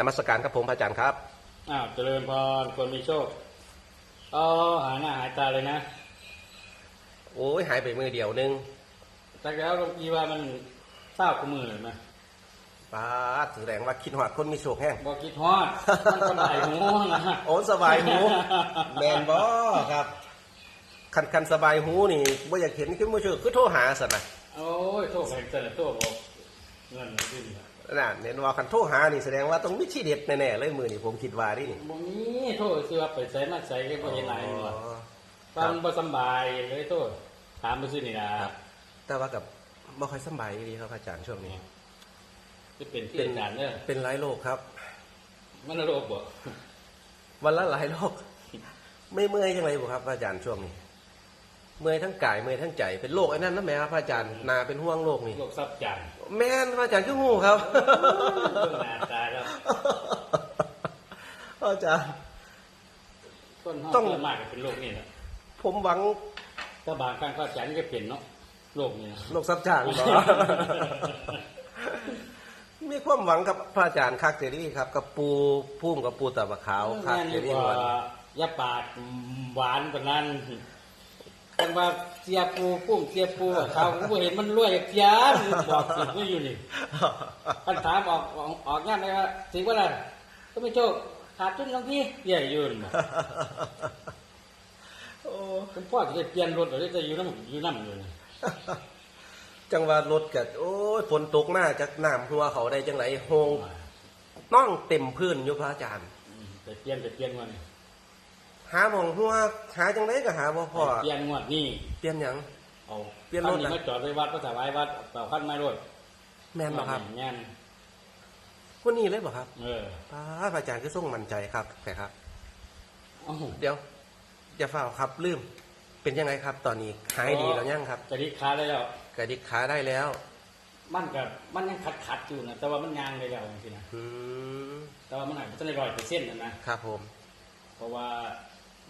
นมัสการครับผมพระอาจารย์ครับอ้าวเจริญพรคนมีโชคอ๋อหายหน้าหายตาเลยนะ โอ้ยหายไปมือเดียวนึงจากแล้วหลวงพี่ว่ามันเศร้ากูมือเลยไหมป้าดแสดงว่าคิดหอดคนมีโชคแห้งบอกคิดฮอดมันสบายหูนะโอ้สบายหูแมนบอครับคันคันสบายหูนี่บ่อยากเห็นขึ้นมือเชื่อคือโทรหาสันนะโอ้ยโทษแห่งเสนอโทษบอกเงินมันขึ้นน่ะ น่ะเห็นว่าคันโทรหานี่แสดงว่าต้องมีที่เด็ดแน่ๆเลยมือนี่ผมคิดว่านี่นี่บ่มีโทษคือว่าไปใส่มาใส่ก็บ่เห็นไหนหรอกอ๋อฟังบ่สำบายเลยโทษถามไปซื้อนี่นะครับแต่ว่ากับบ่ค่อยสำบายดีครับอาจารย์ช่วงนี้จะเป็นที่เป็นอาจารย์เนี่ยเป็นหลายโรคครับมันโรคบ่วันละหลายโรคไม่เมื่อยจังไรบ่ครับอาจารย์ช่วงนี้ เมื่อยทั้งกายเมื่อยทั้งใจเป็นโรคไอ้นั่นนะแม่ครับอาจารย์นาเป็นห่วงโรคนี่โรคซับจัง แม่นพระอาจารย์คืองูครับเพิ่งหน้าตายแล้วพระอาจารย์ต้นห้องต้องส่วนมากก็เป็นโรคนี่แหละผมหวังถ้าบางครั้งก็อาจารย์ก็เปลี่ยนเนาะโรคนี่นะโรคซับจางบ่ มีความหวังกับพระอาจารย์คักเจดีครับ กับปูพุ่มกับปูตะบะขาวคักแม่นเจดีดีกวัว่านยาปาดหวานกว่านั้น แต่ว่าเสียปูปุ้มเสียปูเขาก็เห็นมันรวยเสียมันบอกสิก็อยู่นี่ปัญหามออกออกออกงานเลยว่าสิว่าอะไรก็ไม่โชคขาดทุนลงที่ใหญ่ยืนโอ้คุณพ่อจะได้เปลี่ยนรถหรือจะอยู่น้ำอยู่น้ำอยู่นี่จังหวะรถกัโอ้ยฝนตกมาจากน้ำหัวเขาได้จังไรโฮงน้องเต็มพื้นอยู่พระอาจารย์อืมไปเปลี่ยนไปเปลี่ยนวันนี้ หาหมองหัวหาจังไรก็หาบ่พอไปเปลี่ยนงวดนี่เปลี่ยนหยัง เอาเปลี่ยนรถคันะมาจอดไว้วัดพระสาวายวัดเป่าขั้นไม้รถแม่นบ่ครับแม่นคนนี้เลยบ่ครับเออพระอาจารย์ก็ส่งมั่นใจครับแต่ครับ เอ้าเดี๋ยวอย่าเฝ้าครับลืม เป็นยังไงครับ ตอนนี้หายดีแล้วยังครับจะดีค้าได้แล้วกระดิกขาได้แล้วมันกับมันยังขัดขัดๆอยู่นะแต่ว่ามันยางได้แล้วจริงๆนะอืมแต่ว่ามันอาจจะได้ร้อยเปอร์เซ็นต์นะนะครับผม เพราะว่า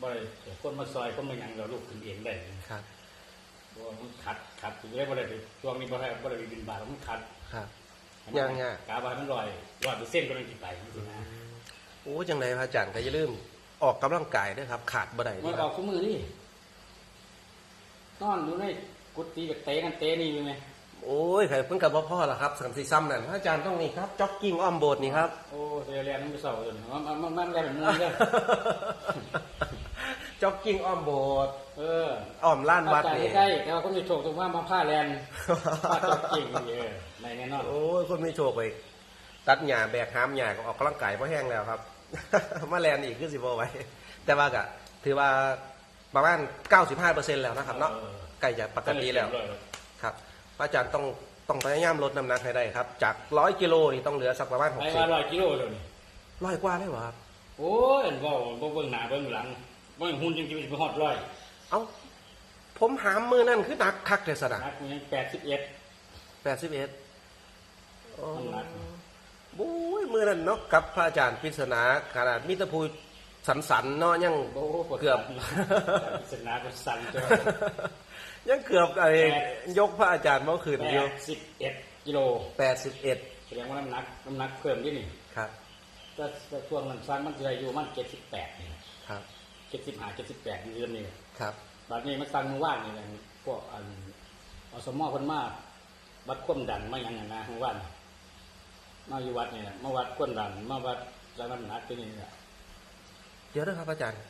บ่ได้คนมาซอยคนมาหยังเราลูกขึ้นเองได้ครับเพราะว่ามันขัดขัดอยู่ได้บ่ได้ไปช่วงนี้บ่ได้บ่ได้ไปบินบาทมันขัดครับยังไงกาบามันร้อยร้อยเปอร์เซ็นต์ก็ต้องกินไปจริงๆนะโอ้จังไรพระอาจารย์ก็อย่าลืมออกกำลังกายด้วยครับ ขาดบ่ได้มันนะอคอรักบคู่มือนี่นอนอยู่ในกุฏิกับเตะกันเตะนี่อยู่ไหมโอ้ยใครเพิ่งกับพ่อละครับสังสีซ้ำนั่นพระอาจารย์ต้องนี่ครับจ็อกกิ้งอ้อมโบสถ์นี่ครับโอ้เสียเรียนมันไปเศร้าจนมันมันมันมันได้แบบนี้เลย จ็อกกิ้งอ้อมโบสถ์เอออ้อมล้านวัดอาจารนี่ย์ใกล้ๆแต่ว่าคนมีโชคตรงว่ามาผ้าแลนผ้าจอกกิ่งเยอะในแน่นอนโอ้ยคนไม่โชคไปตัดหญ้าแบกหามหญ้าก็ออกกำลังกายเพราะแห้งแล้วครับ มาแลนอีกคือสิบไหว้ แต่ว่าก็ถือว่าประมาณ95%แล้วนะครับเนาะใกล้จะปกติแล้วครับพระอาจารย์ต้องต้องพยายามลดน้ำหนักให้ได้ครับ จากร้อยกิโลนี่ต้องเหลือสักประมาณหไปกสิบมาร้อยกิโลเลยนี่ร้อยกว่าได้หรอครับโอ้ยว่าบ่เบิ่งหน้าเบิ่งหลัง บ่หุ่นจริงๆไปฮอดร้อยเอ้าผมหามมือนั่นคือหนักคักแต่สนะนักมันยังแปดสิบเอ็ดแปดสิบเอ็ดน้ำหนักบุ้ยมือนั่นเนาะกับพระอาจารย์ปริศนาขนาดมิตรภูสันสันๆเนาะยังโอ้ปวดเกือบสนาก็สั่นจนยังเกือบไอ้แปดยกพระอาจารย์เมื่อคืนแปอยู่ดสิบเอ็ดกิโลแปดสิบเอ็ดแสดงว่าน้ำหนักน้ำหนักเพิ่มที่นี่ครับถ้าถ้าช่วงนั้นสั้นมันจะอยู่มันเจ็ดสิบแปดนี่ครับ เจ็ดสิบห้าเจ็ดสิบแปดนี่เดือนนี้ครับบัดนี้มันสั่งมือว่านนี่แหละพวกอันอสมอคนมาวัดความดันมาอย่างนั้นนะมือว่านมาอยู่วัดนี่แหละมาวัดความดันมาวัดแล้วน้ำหนักที่นี่แหละเดี๋ยวนะครับอาจารย์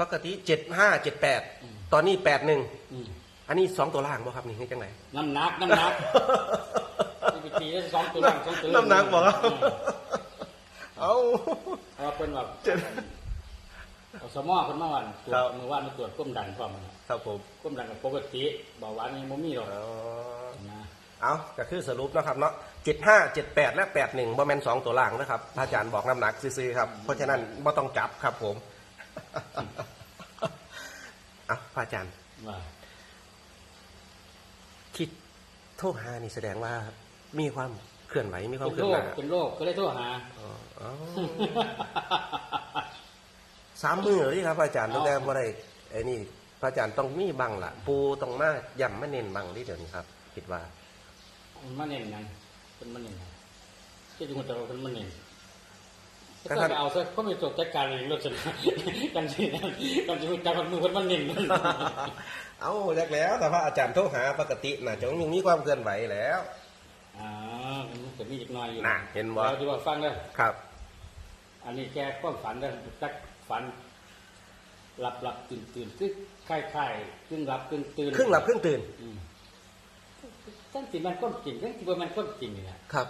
ปกติเจ็ดห้าเจ็ดแปดตอนนี้แปดหนึ่งอืมอันนี้สองตัวล่างบ่ครับนี่ให้จังไหนน้ำหนักน้ำหนักนี่ไปตีได้สองตัวล่างสองตัวน้ำหนักบอกครับอืมเอาเพราะว่าเป็นแบบ เจ็ดอสมอคนมาวันตรวครัจบมือว่านมาตรวจความดันพร้อมกันครับผมความดันกับปกติเบาหวานนี่มันมีหรอกอ๋อนะเอาก็คือสรุปนะครับเนาะเจ็ดห้าเจ็ดแปดและแปดหนึ่งบ่แมนสองตัวล่างนะครับพระอาจารย์บอกน้ำหนักซื้อๆครับ เพราะฉะนั้นบ่ต้องจับครับผมเอาพระอาจารย์ว่าที่โทษหานี่แสดงว่ามีความเคลื่อนไหวมีความเป็นเคลื่โรอนหคน้าเป็นโรคก็เลยโทรหาอ๋ออ๋อ สามมือเลยครับพระอาจารย์ตั้งแต่บ่ได้ไอ้นี่พระอาจารย์ต้องมีบังล่ะปูต้องมาย่ำมาเน้นบังที่เดี๋ยวนี้ครับ คิดว่ามันเน่นยังเป็นมันเน่นยังที่จริงมันจะเป็นมันเองก็ก็ท่านเอาซะก็ไม่จบจัดการเองรถชนะกันสิกันสิจับมันมือคนมันเน่งเอาจากแล้ว แต่พระอาจารย์โทรหาปกติน่ะจะยังมีความเคลื่อนไหวแล้วอ่ามันจะมีอีกหน่อยอยู่น่ะเห็นบ่เราจะว่าฟังเด้อครับ อันนี้แกก็ฝันเด้อจัก ฝันหลับหลับตื่นตื่นคือคล้ายคล้ายๆครึ่งหลับครึ่งตื่นครึ่งหลับครึ่งตื่นอืมตั้งแต่มันก้มจริงตั้งแต่ว่ามันก้มจริงนี่แหละครับ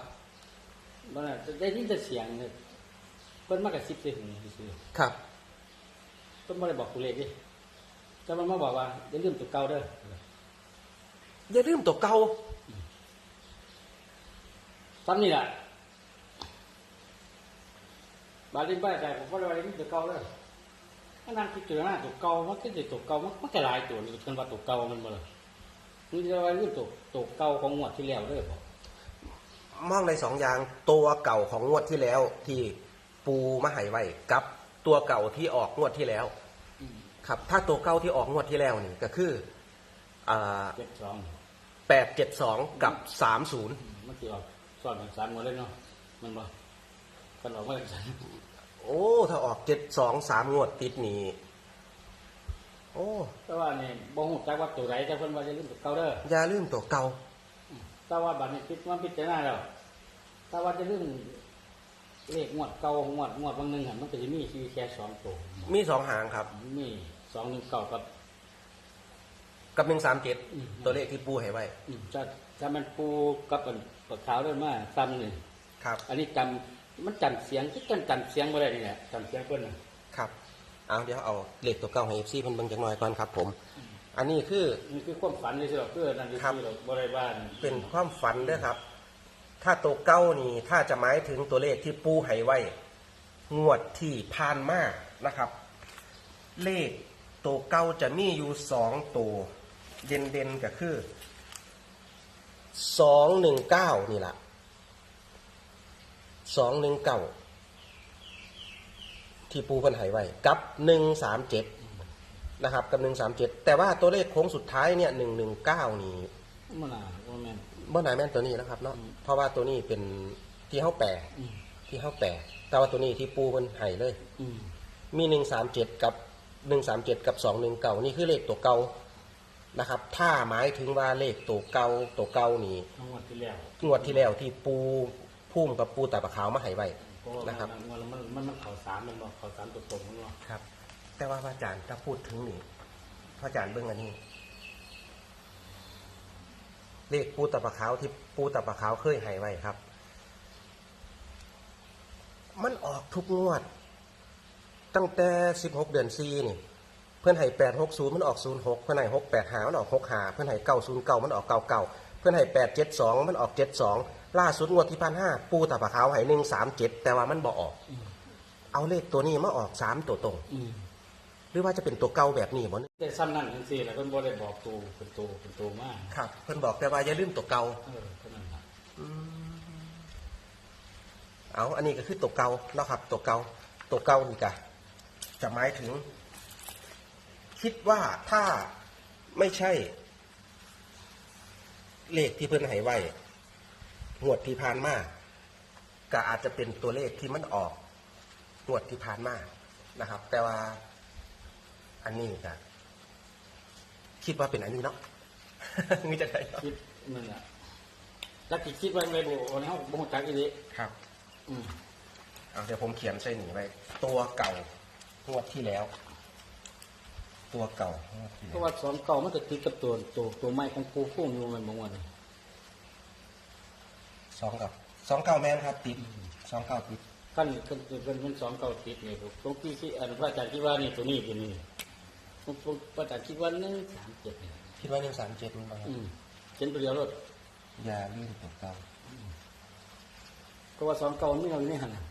มันน่ะได้ยินแต่เสียงเนี่ยเพิ่นมากระซิบใส่หูซื่อครับๆเพิ่นไม่ได้บอกตัวเลขดิแต่มันมาบอกว่าอย่าลืมตัวเก่าเด้ออย่าลืมตัวเก่าซ้ำนี่แหละ บาดเล่นบ้านใจผมก็เลยว่าอย่าลืมตัวเก่าเด้อถ้านางคิดตัวหน้าตัวเก่ามันก็จะตัวเก่ามันมันก็หลายตัวนี่กันว่าตัวเก่ามันบ่ล่ะนี่จะว่าลืมตัวตัวเก่าของงวดที่แล้วเด้อบ่มองในสองอย่างตัวเก่าของงวดที่แล้วที่ปูมาให้ไว้กับตัวเก่าที่ออกงวดที่แล้วอืมครับ ถ้าตัวเก่าที่ออกงวดที่แล้วนี่ก็คืออ่าเจ็ดสองแปดเจ็ดสองกับสามศูนย์มันสิออกสอนกันสามงวดเลยเนาะมันบ่กันออกมาจากสัน โอ้ ถ้าออกเจ็ดสองสามงวดติดนี่โอ้แต่ว่านี่บ่ฮู้จักว่าตัวใดแต่เพิ่นว่าจะลืมตัวเก่าเด้ออย่าลืมตัวเก่าแต่ว่าบัดนี้คิดว่าพิจารณาแล้วแต่ว่าจะลืมเลขงวดเก่างวดงวดบางหนึงหั่นมันก็สิมีชีแค่สองตัวมีสองหางครับ มีสองหนึ่งเก่ากับ กับหนึ่งสามเจ็ดอืม ตัวเลขที่ปูให้ไว้ อืมจะถ้ามันปูกับอันปากขาวเด้มาซ้ำนี่ครับ อันนี้จำ มันจำเสียงคือกันจำเสียงบ่ได้นี่แหละจำเสียงเพิ่นน่ะครับเอาเดี๋ยวเอาเลขตัวเก่าให้เอฟซีเพิ่นเบิ่งจักหน่อยก่อนครับผม อันนี้คือ นี่คือความฝันเลยสิหรอกเพื่อนั่นครับที่เราบ่ได้บ้านเป็นความฝันเด้อครับ ถ้าตัวเก้านี่ถ้าจะหมายถึงตัวเลขที่ปูให้ไว้ งวดที่ผ่านมานะครับ เลขตัวเก้าจะมีอยู่สองตัวเด่นเด่นๆก็คือสองหนึ่งเก้านี่แหละ สองหนึ่งเก้าที่ปูเพิ่นให้ไว้กับหนึ่งสามเจ็ดนะครับ กับหนึ่งสามเจ็ดแต่ว่าตัวเลขโค้งสุดท้ายเนี่ยหนึ่งหนึ่งเก้านี่มันน่ะบ่แม่นเมื่อไหร่แม่นตัวนี้นะครับเนาะอืมเพราะว่าตัวนี้เป็นที่เข้าแปลอืมที่เข้าแปลแต่ว่าตัวนี้ที่ปูมันไห้เลยอืมมีหนึ่งสามเจ็ดกับหนึ่งสามเจ็ดกับสองหนึ่งเก่านี่คือเลขตัวเก่านะครับ ถ้าหมายถึงว่าเลขตัวเก่าตัวเก่านี่ทั้งหมดที่แล้วงวดที่แล้วที่ปู พุ่มกับปูตาปะขาวมาให้ไว้ เพราะว่านะครับ มันมันมันมันเข้าสามมันบ่เข้าสามตัวตรงมันบ่ครับ แต่ว่าพระอาจารย์ถ้าพูดถึงนี่พระอาจารย์เบื้องอันนี้ เลขปูตาปะขาวที่ปูตาปะขาวเคยให้ไว้ครับ มันออกทุกงวด ตั้งแต่สิบหกเดือนซีนี่ เพื่อนให้แปดหกศูนย์มันออกศูนย์หกเพื่อนให้หกแปดหามันออกหกหาเพื่อนให้เก้าศูนย์เก้ามันออกเก้าเก้าเพื่อนให้แปดเจ็ดสองมันออกเจ็ดสอง ล่าสุดงวดที่พันห้าปูตาปะขาวให้หนึ่งสามเจ็ดแต่ว่ามันบ่ออกเอาเลขตัวนี้มาออกสามตัวตรง อืมหรือว่าจะเป็นตัวเก่าแบบนี้บ่ได้ซ้ำนั่นจังซี่แหล้วเพิ่นบ่ได้บอกตัวเป็นตัวเป็นตัวมาครับเพิ่นบอกแต่ว่าอย่าลืมตัวเก่าเออเท่านั้นล่ะเอาอันนี้ก็คือตัวเก่าเนาะครับ ตัวเก่าตัวเก่านี่กะจะหมายถึง คิดว่าถ้าไม่ใช่ เลขที่เพิ่นให้ไว้ งวดที่ผ่านมาก็อาจจะเป็นตัวเลขที่มันออกงวดที่ผ่านมานะครับ แต่ว่าอันนี้ก็คิดว่าเป็นอันนี้เนาะนี่จะได้เนาะคิดนั่นล่ะแล้วที่คิดไว้ไว้บ่วันนี้เฮาบ่ฮู้จักอีหลีครับ อืมเอาเดี๋ยวผมเขียนใส่หนีไว้ตัวเก่างวดที่แล้ว ตัวเก่างวดที่เพแล้วราะว่าสองเก่ามันจะติดกับตัวตัวตัวไม้ของปูพุ่งอยู่มันบ่ว่านี่ สองกับสองเก่าแมนครับติดสองเก่าติดขั้นขั้นเป็นเป็นสองเก่าติดนี่ผมตรงที่ที่อันพระอาจารย์คิดว่านี่ตัวนี้เป็นนี่ผมผมพระอาจารย์คิดว่า1 3 7นี่คิดว่าหนึ่งสามเจ็ดมันมาอืมเขียนตัวเดียวรถอย่าลืมตัวเก่าเพราะว่าสองเก่ามันไม่เอาอยู่ในหั่นน่ะ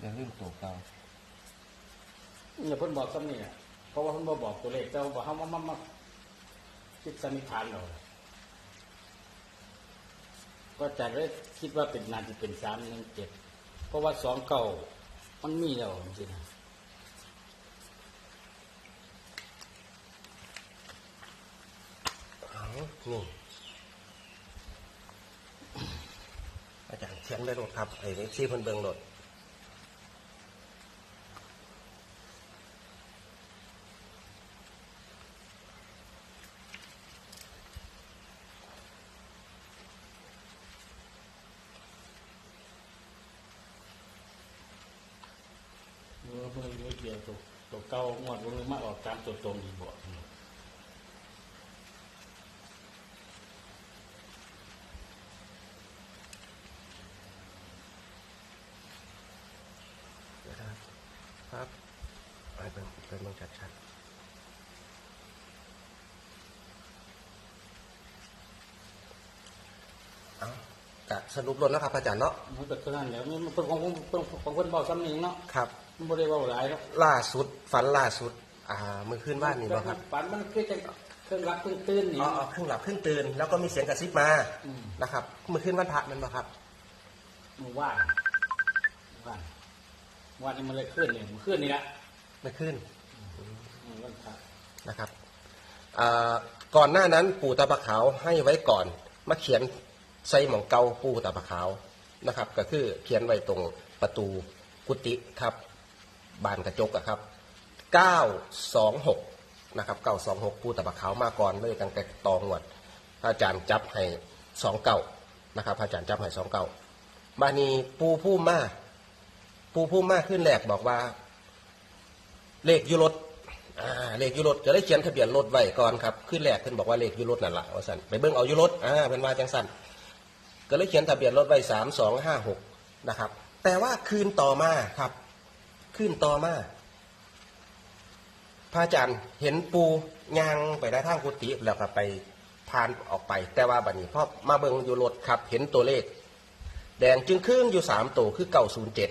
อย่าลืมตัวเก่า เนี่ยเพิ่นบอกซ้ำนี่เพราะว่าเพิ่นบ่บอกตัวเลขแต่ว่าบอกเขามามามาคิดสันนิษฐานเราก็จะได้คิดว่าเป็นนาทีเป็นสามหนึ่งเจ็ดเพราะว่าสองเก่ามันมีแล้วจริงๆนี่อาจารย์เชียงได้รถครับ ไอ้ซีเพิ่นเบิงรถ เก่างวดเพิ่งมาออกตามตัวตรงอีกบ่นะครับครับไปเบิ่งไปเบิ่งชัดๆเอากะสรุปรถแล้วครับอาจารย์เนาะมันก็เท่านั้นแหล้วมันเป็นของของของของคนเบาซ้ำหนึ่งเนาะครับมัน บ่ได้เบาหลายเนาะล่าสุดฝันล่าสุด อ่ามือขึ้นบ้านนี่บ่ครับฝันมันคือจะเครื่องรับเครื่องตื่นนี่ อ๋ออ๋อครึ่งหลับครึ่งตื่นแล้วก็มีเสียงกระซิบมาอืม นะครับมือขึ้นวันพระนั่นบ่ครับมันว่านว่านว่านนี่มันเลยขึ้นเนี่ยมันขึ้นนี่ละมือขึ้นอืมวันพระนะครับอ่าก่อนหน้านั้นปู่ตาปะขาวให้ไว้ก่อน มาเขียนใส่หมองเกาปู่ตาปะขาวนะครับ ก็คือเขียนไว้ตรงประตูกุฏิครับ บานกระจกอะครับ 926 นะครับ 926 ปู่ตาปะขาวมาก่อนเลยตั้งแต่ตองวดพระอาจารย์จับให้29นะครับพระอาจารย์จับให้29บานีปูผู้มาปูผู้มาขึ้นแรกบอกว่า เลขยุรถเลขยุรถก็ได้เขียนทะเบียนรถไว้ก่อนครับขึ้นแรกขึ้นบอกว่าเลขยุรถนั่นแหละว่าสันไปเบิ่งเอายุรถอ่าเป็นว่าจังสันก็เลยเขียนทะเบียนรถไว้สามสองห้าหกนะครับ แต่ว่าคืนต่อมาครับ คืนต่อมาพระอาจารย์เห็นปูยางไปได้ทางกุฏิแล้วครับไปผ่านออกไป แต่ว่าบัดนี้พอมาเบิงอยู่รถครับ เห็นตัวเลข แดงจึงครึ่งอยู่สามตัวคือเก้าศูนย์เจ็ด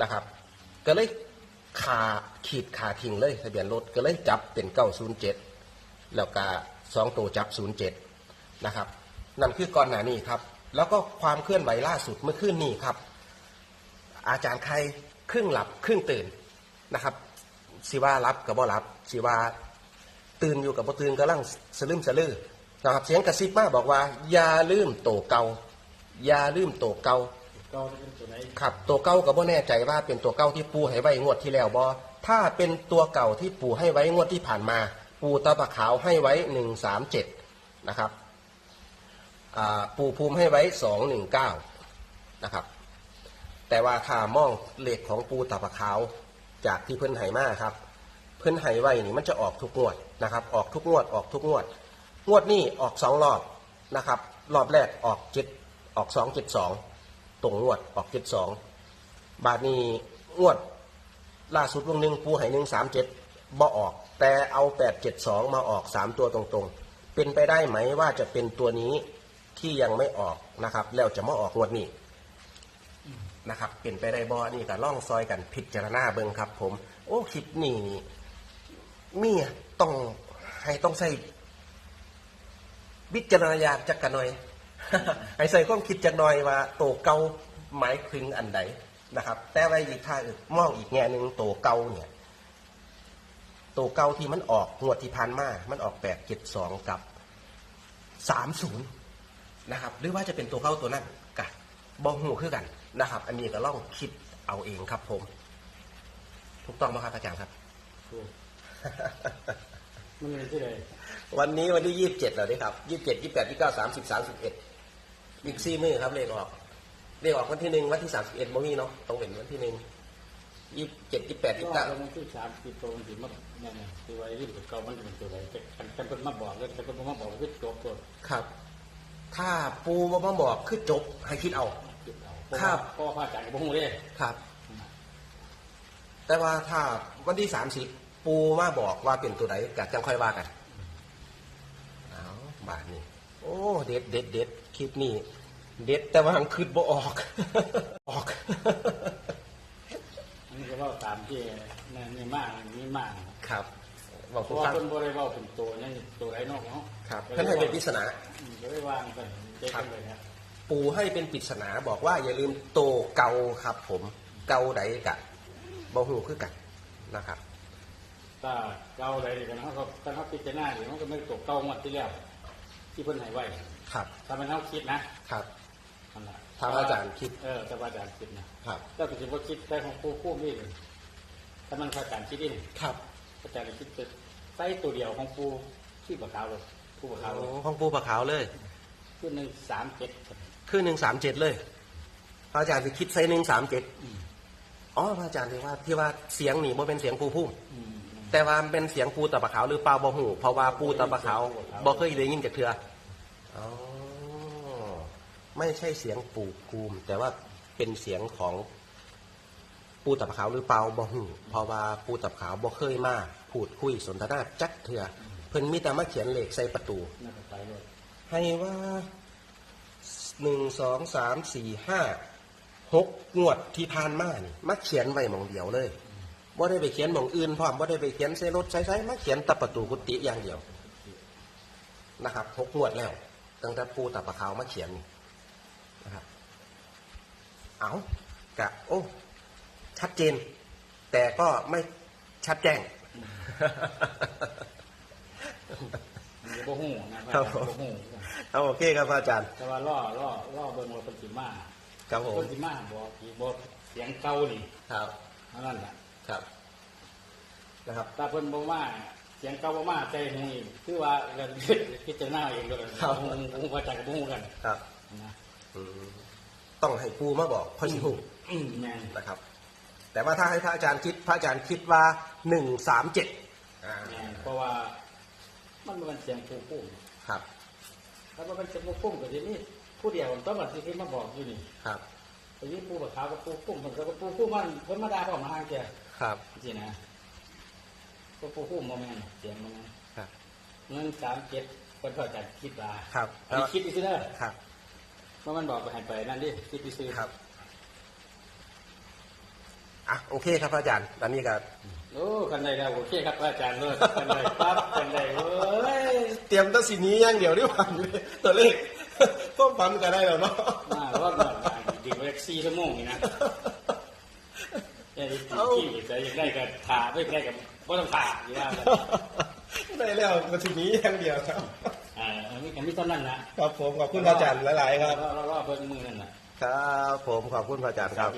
นะครับ ก็เลยขาขีดขาทิ้งเลยทะเบียนรถก็เลยจับเป็นเก้าศูนย์เจ็ดแล้วก็สองตัวจับศูนย์เจ็ดนะครับนั่นคือก่อนหน้านี้ครับ แล้วก็ความเคลื่อนไหวล่าสุดเมื่อคืนนี้ครับ อาจารย์ใครครึ่งหลับครึ่งตื่นนะครับสิว่ารับกับบ่รับสิว่าตื่นอยู่กับบ่ตื่นกำลังสลืมสลือนะครับเสียงกระซิบมาบอกว่า อย่าลืมโตเกาอย่าลืมโตเกาเก่าจะเป็นตัวไหนครับตัวเก่าก็บ่แน่ใจว่าเป็นตัวเก่าที่ปูให้ไว้งวดที่แล้วบอถ้าเป็นตัวเก่าที่ปูให้ไว้งวดที่ผ่านมา ปูตาปะขาวให้ไว้หนึ่งสามเจ็ดนะครับอ่าปูภูมิให้ไว้สองหนึ่งเก้านะครับ แต่ว่าถ้ามองเหลขของปูตาปะขาวจากที่เพิ่นให้มาครับ เพิ่นให้ไว้นี่มันจะออกทุกงวดนะครับ ออกทุกงวดออกทุกงวด งวดนี้ออกสองรอบนะครับ รอบแรกออกเจ็ดออกสองเจ็ดสองตรงงวดออกเจ็ดสองบาทนี้งวดล่าสุดวงหนึ่งปูให้หนึ่งสามเจ็ดบ่ออก แต่เอาแปดเจ็ดสองมาออกสามตัวตรงๆ เป็นไปได้ไหมว่าจะเป็นตัวนี้ที่ยังไม่ออกนะครับ แล้วจะมาออกงวดนี้ นะครับเปลี่ยนไปได้บอนี่ก็ล่องซอยกันพิจารณาเบิ่งครับ ผม โอ้คลิปนี่มีต้องให้ต้องใส่วิจารณญาณจักกันหน่อยให้ใส่ความคิดจักหน่อยว่าโตเก่าหมายถึงอันใดนะครับ แต่ว่าอีกท่าอื่นมองอีกแง่หนึ่งโตเก่าเนี่ยโตเก่าที่มันออกงวดที่ผ่านมามันออกแปดเจ็ดสองกับสามศูนย์นะครับ หรือว่าจะเป็นตัวเข้าตัวนั้น บบองหูคือกันนะครับ อันนี้ก็ล่องคิดเอาเองครับ ผม ถูกต้องไหมครับอาจารย์ครับ ถูกมันเป็นที่ไหนวันนี้วันที่ยี่สิบเจ็ดแล้วนี่ครับยี่สิบเจ็ดยี่สิบแปดยี่สิบเก้าสามสิบสามสิบเอ็ดอีกสี่มือครับเลขออกเลขออกวันที่หนึ่งวันที่สามสิบเอ็ดโมมี่เนาะต้องเป็นวันที่หนึ่งยี่สิบเจ็ดยี่สิบแปดยี่สิบก็เก้ามันคือสามสิบตัวมันถึงมาเนี่ยเนี่ยที่ว่ารีบเก่ามันเป็นตัวไหนแต่กันเป็นมาบอกแล้วแต่เป็นมาบอกคือจบตัวครับ ถ้าปูมามาบอกคือจบให้คิดเอา ครับ พ่อพระอาจารย์ก็บ่ฮู้เด้ครับ แต่ว่าถ้าวันที่สามสิบปูมาบอกว่าเป็นตัวไหนกัจังค่อยว่ากันเอาบาทนี้โอ้เด็ดเด็ดเด็ดคลิปนี้เด็ดแต่ว่าหังคืดบ่ออก ออก อันนี้ก็เว่าตามที่ในในมากนี่มากครับบอกเพผู้ราะว่าฟัง เพิ่นบ่ได้เว้าเป็นตัวนี่ตัวไหนนอกเนาะ ครับท่านให้เป็นปริศนาอืมก็ได้วางกันเจ๊กันเลยนะปูให้เป็นปริศนาบอกว่าอย่าลืมโตเกาครับ ผมเกาใดกะบ่หูคือกันนะครับถ้าเก่าใดกันเขาก็ถ้าเขาพิจารณาดิมันก็ไม่ตกเก่างวดที่แล้วที่เพิ่นให้ไว้ครับถ้ามันเขาคิดนะครับนั่นแหละทางอาจารย์คิดเออถ้าอาจารย์คิดนะครับเจ้าก็จะว่าคิดแต่ของผู้ผู้นี่ถ้ามันพระอาจารย์คิดเองครับพระอาจารย์คิดจะใส่ตัวเดียวของผู้ที่ปากขาวเลย ผู้ปากขาวเลยห้องปูปลาขาวเลย ขึ้นหนึ่งสามเจ็ดคือหนึ่งสามเจ็ดเลย พระอาจารย์จะคิดใส่หนึ่งสามเจ็ดอ๋อพระอาจารย์ที่ว่าที่ว่าเสียงนี่บ่เป็นเสียงปูพุ่มอืมแต่ว่ามันเป็นเสียงปูตะปะขาวหรือเปล่าบ่หูเพราะว่าปูตะปะขาวบ่เคยได้ยินจากเทืออ๋อไม่ใช่เสียงปูภูมิ แต่ว่าเป็นเสียงของปูตะปะขาวหรือเปล่าบ่หูเพราะว่าปูตะปะขาวบ่เคยมาพูดคุยสนทนาจักเทือเพิ่นมีแต่มาเขียนเลขใส่ประตูน่าจะไปเลยให้ว่าหนึ่งสองสามสี่ห้าหกงวดที่ผ่านมานี่มาเขียนไว้หมองเดียวเลยว่าได้ไปเขียนหมองอื่นพร้อมว่าได้ไปเขียนใส่รถใช้ๆมาเขียนแตะประตูกุฏิอย่างเดียวนะครับหกงวดแล้วตั้งแต่ปูตะปะขาวมาเขียนนี่นะครับ เอากะโอ้ ชัดเจน แต่ก็ไม่ชัดแจ้ง มันจะบ่หูนะพระครัอาบจารย์ผม บ่หูเอาโอเคครับอาจารย์ แต่ว่าล่อล่อล่อเบิ่งว่าเป็นสิมาครับผม เป็นสิมาบอกอีบอกเสียงเก่านี่ครับ เท่านั้นแหละครับ นะครับ ถ้าเพิ่นบ่มาเสียงเก่าบ่มาใจหูอีกคือว่าเราพิจารณาเองเลยครับหูหูพระอาจารย์ก็บ่หูกันครับนะอืมต้องให้ปูมาบอกค่อยสิหูอืมแม่นนะครับ แต่ว่าถ้าให้พระอาจารย์คิด พระอาจารย์คิดว่าหนึ่งสามเจ็ดแม่นเพราะว่า มันบ่เป็นเสียงผู้ผู้ครับถ้าว่าเป็นเสียงผู้ผู้ก็สิมีผู้เดียวต้องมาสิที่มาบอกอยู่นี่ครับไปยี่ปูบักขาวกับปูพุ่มมันก็ปูพุ่มมันเพิ่นมาด่าพ่อมาหางแกครับสินะก็ปูพุ่มบ่แม่นเสียงมันนะครับเงินสามเจ็ดเพิ่นก็จะคิดว่าครับอันนี้คิดอีซื่อเด้อครับว่ามันบอกไปให้ไปนั่นดิคิดอีซื่อครับ อะโอเคครับพระอาจารย์ตอนนี้ก็โอ้กันได้แล้วโอเคครับอาจารย์เลยกันได้ปั๊บกันได้เว้ยเตรียมตัวสีนี้อย่างเดียวดีกว่าตัวเลขก็ฟันก็ได้แล้วเนาะมารอบหน่อยดีกว่า4ชั่วโมงนี่นะเนี่ยที่ที่จะอยากได้ก็ถ่าไม่ได้ก็บ่ต้องถ่าอยู่แล้วได้แล้วมาทีนี้อย่างเดียวครับอ่าอันนี้ก็มีเท่านั้นนะครับผมขอบคุณพระอาจารย์หลาย ๆ ครับรอรอเบิ่งมือนั่นน่ะครับผมขอบคุณพระอาจารย์ครับ